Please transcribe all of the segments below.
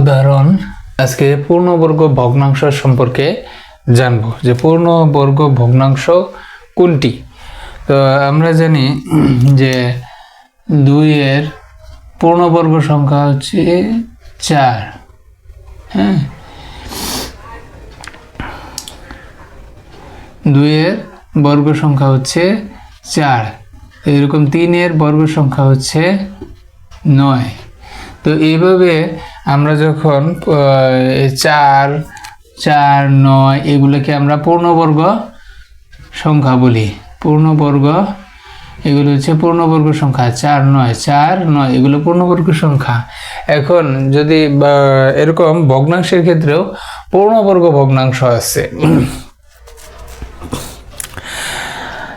উদাহরণ, আজকে পূর্ণবর্গ ভগ্নাংশ সম্পর্কে জানব যে পূর্ণবর্গ ভগ্নাংশ কোনটি? তো আমরা জানি যে দুইয়ের পূর্ণবর্গ সংখ্যা হচ্ছে চার হ্যাঁ? দুইয়ের বর্গ সংখ্যা হচ্ছে চার, এরকম তিনের বর্গ সংখ্যা হচ্ছে নয়। তো এইভাবে আমরা যখন চার চার, নয় এগুলোকে আমরা পূর্ণবর্গ সংখ্যা বলি। পূর্ণবর্গ, এগুলো হচ্ছে পূর্ণবর্গ সংখ্যা। চার, নয় চার, নয়, এগুলো পূর্ণবর্গ সংখ্যা। এখন যদি এরকম ভগ্নাংশের ক্ষেত্রেও পূর্ণবর্গ ভগ্নাংশ আছে।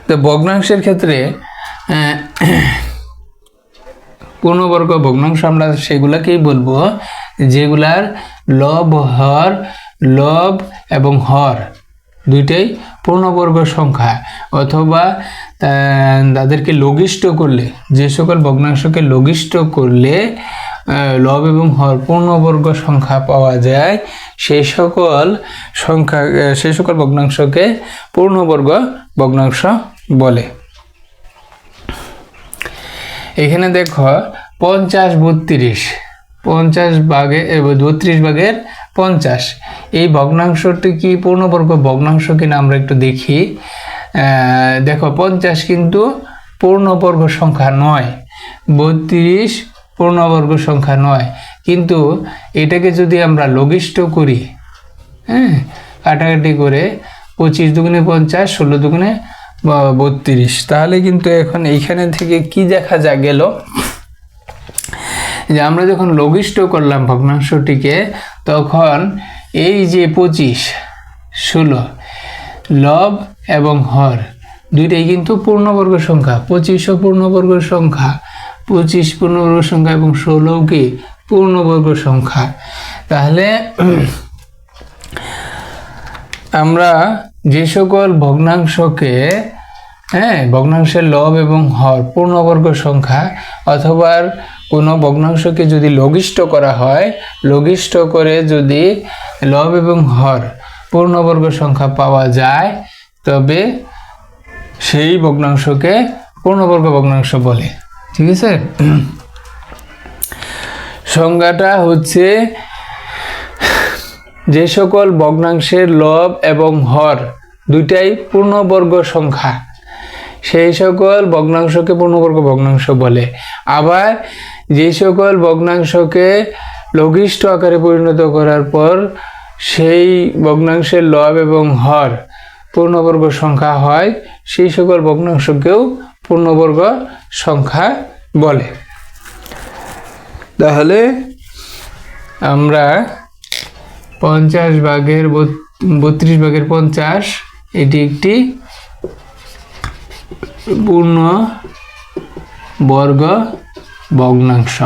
তো ভগ্নাংশের ক্ষেত্রে পূর্ণবর্গ ভগ্নাংশ আমরা সেগুলাকেই বলব, যেগুলার লব, হর, লব এবং হর। দুইটাই পূর্ণবর্গ সংখ্যা। অথবা তাদেরকে লঘিষ্ঠ করলে, যে সকল ভগ্নাংশকে লঘিষ্ঠ করলে লব এবং হর পূর্ণবর্গ সংখ্যা পাওয়া যায় সেই সকল সংখ্যা সেই সকল ভগ্নাংশকে পূর্ণবর্গ ভগ্নাংশ বলে। এখানে দেখো পঞ্চাশ বত্রিশ। পঞ্চাশ ভাগে বত্রিশ ভাগের পঞ্চাশ। এই ভগ্নাংশটি কি পূর্ণবর্গ ভগ্নাংশ কিনা আমরা একটু দেখি। দেখো, পঞ্চাশ কিন্তু পূর্ণবর্গ সংখ্যা নয়। বত্রিশ পূর্ণবর্গ সংখ্যা নয়। কিন্তু এটাকে যদি আমরা লঘিষ্ঠ করি হ্যাঁ কাটাকাটি করে পঁচিশ দুগুণে পঞ্চাশ, ষোলো দুগুণে বত্রিশ। তাহলে কিন্তু এখন এইখানে থেকে কি দেখা যা গেল? যে আমরা যখন লঘিষ্ঠ করলাম ভগ্নাংশটিকে, তখন এই যে পঁচিশ, ষোলো, লব এবং হর, দুইটাই কিন্তু পূর্ণবর্গ সংখ্যা। পঁচিশও পূর্ণবর্গ সংখ্যা। পঁচিশ পূর্ণবর্গ সংখ্যা এবং ষোলো কি পূর্ণবর্গ সংখ্যা। তাহলে আমরা যে সকল ভগ্নাংশকে হ্যাঁ ভগ্নাংশের লব এবং হর পূর্ণবর্গ সংখ্যা অথবা কোনো ভগ্নাংশকে যদি লঘিষ্ঠ করা হয়, লঘিষ্ঠ করে যদি লব এবং হর পূর্ণবর্গ সংখ্যা পাওয়া যায়, তবে সেই ভগ্নাংশকে পূর্ণবর্গ ভগ্নাংশ বলে। ঠিক আছে? সংজ্ঞাটা হচ্ছে যে সকল ভগ্নাংশের লব এবং হর দুইটাই পূর্ণবর্গ সংখ্যা। সেই সকল ভগ্নাংশকে পূর্ণবর্গ ভগ্নাংশ বলে। আবার যে সকল ভগ্নাংশকে লঘিষ্ঠ আকারে পরিণত করার পর সেই ভগ্নাংশের লব এবং হর পূর্ণবর্গ সংখ্যা হয়, সেই সকল ভগ্নাংশকেও পূর্ণবর্গ সংখ্যা বলে। তাহলে আমরা পঞ্চাশ ভাগের বত- বত্রিশ ভাগের পঞ্চাশ, এটি একটি পূর্ণ বর্গ ভগ্নাংশ